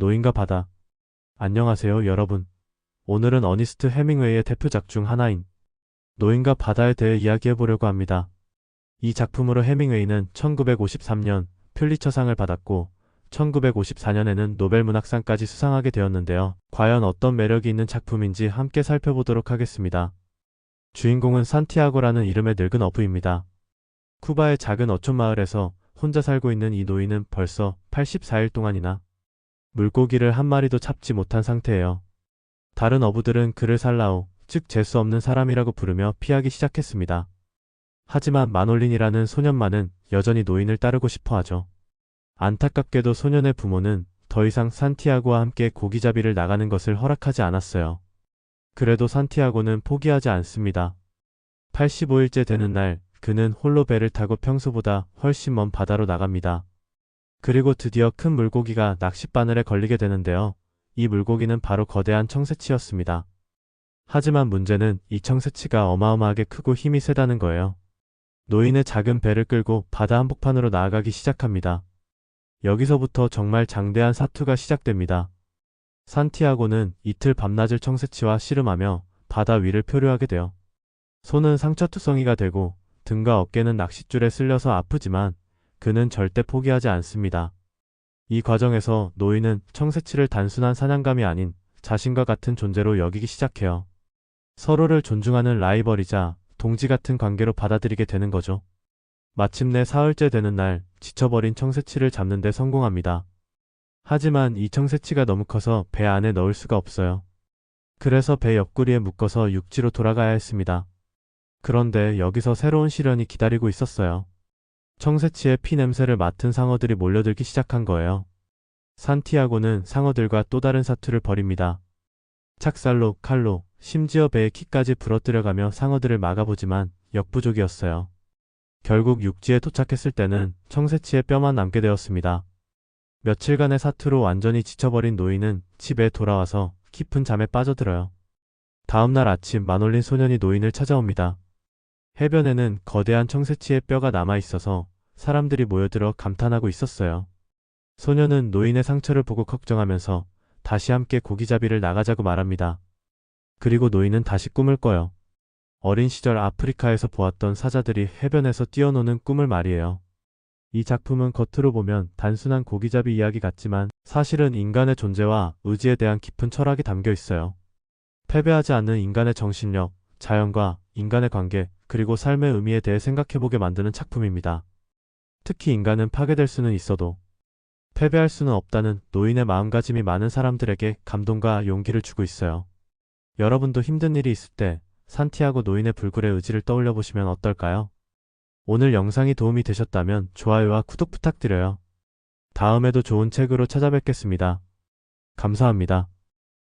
노인과 바다. 안녕하세요, 여러분. 오늘은 어니스트 해밍웨이의 대표작 중 하나인 노인과 바다에 대해 이야기해 보려고 합니다. 이 작품으로 해밍웨이는 1953년 퓰리처상을 받았고 1954년에는 노벨문학상까지 수상하게 되었는데요. 과연 어떤 매력이 있는 작품인지 함께 살펴보도록 하겠습니다. 주인공은 산티아고라는 이름의 늙은 어부입니다. 쿠바의 작은 어촌 마을에서 혼자 살고 있는 이 노인은 벌써 84일 동안이나 물고기를 한 마리도 잡지 못한 상태예요. 다른 어부들은 그를 살라오, 즉 재수 없는 사람이라고 부르며 피하기 시작했습니다. 하지만 마놀린이라는 소년만은 여전히 노인을 따르고 싶어 하죠. 안타깝게도 소년의 부모는 더 이상 산티아고와 함께 고기잡이를 나가는 것을 허락하지 않았어요. 그래도 산티아고는 포기하지 않습니다. 85일째 되는 날, 그는 홀로 배를 타고 평소보다 훨씬 먼 바다로 나갑니다. 그리고 드디어 큰 물고기가 낚싯바늘에 걸리게 되는데요. 이 물고기는 바로 거대한 청새치였습니다. 하지만 문제는 이 청새치가 어마어마하게 크고 힘이 세다는 거예요. 노인의 작은 배를 끌고 바다 한복판으로 나아가기 시작합니다. 여기서부터 정말 장대한 사투가 시작됩니다. 산티아고는 이틀 밤낮을 청새치와 씨름하며 바다 위를 표류하게 돼요. 손은 상처투성이가 되고 등과 어깨는 낚싯줄에 쓸려서 아프지만 그는 절대 포기하지 않습니다. 이 과정에서 노인은 청새치를 단순한 사냥감이 아닌 자신과 같은 존재로 여기기 시작해요. 서로를 존중하는 라이벌이자 동지 같은 관계로 받아들이게 되는 거죠. 마침내 사흘째 되는 날 지쳐버린 청새치를 잡는 데 성공합니다. 하지만 이 청새치가 너무 커서 배 안에 넣을 수가 없어요. 그래서 배 옆구리에 묶어서 육지로 돌아가야 했습니다. 그런데 여기서 새로운 시련이 기다리고 있었어요. 청새치의 피 냄새를 맡은 상어들이 몰려들기 시작한 거예요. 산티아고는 상어들과 또 다른 사투를 벌입니다. 착살로, 칼로, 심지어 배의 키까지 부러뜨려가며 상어들을 막아보지만 역부족이었어요. 결국 육지에 도착했을 때는 청새치의 뼈만 남게 되었습니다. 며칠간의 사투로 완전히 지쳐버린 노인은 집에 돌아와서 깊은 잠에 빠져들어요. 다음날 아침 마놀린 소년이 노인을 찾아옵니다. 해변에는 거대한 청새치의 뼈가 남아 있어서 사람들이 모여들어 감탄하고 있었어요. 소년은 노인의 상처를 보고 걱정하면서 다시 함께 고기잡이를 나가자고 말합니다. 그리고 노인은 다시 꿈을 꿔요. 어린 시절 아프리카에서 보았던 사자들이 해변에서 뛰어노는 꿈을 말이에요. 이 작품은 겉으로 보면 단순한 고기잡이 이야기 같지만 사실은 인간의 존재와 의지에 대한 깊은 철학이 담겨 있어요. 패배하지 않는 인간의 정신력, 자연과 인간의 관계, 그리고 삶의 의미에 대해 생각해보게 만드는 작품입니다. 특히 인간은 파괴될 수는 있어도 패배할 수는 없다는 노인의 마음가짐이 많은 사람들에게 감동과 용기를 주고 있어요. 여러분도 힘든 일이 있을 때 산티아고 노인의 불굴의 의지를 떠올려 보시면 어떨까요? 오늘 영상이 도움이 되셨다면 좋아요와 구독 부탁드려요. 다음에도 좋은 책으로 찾아뵙겠습니다. 감사합니다.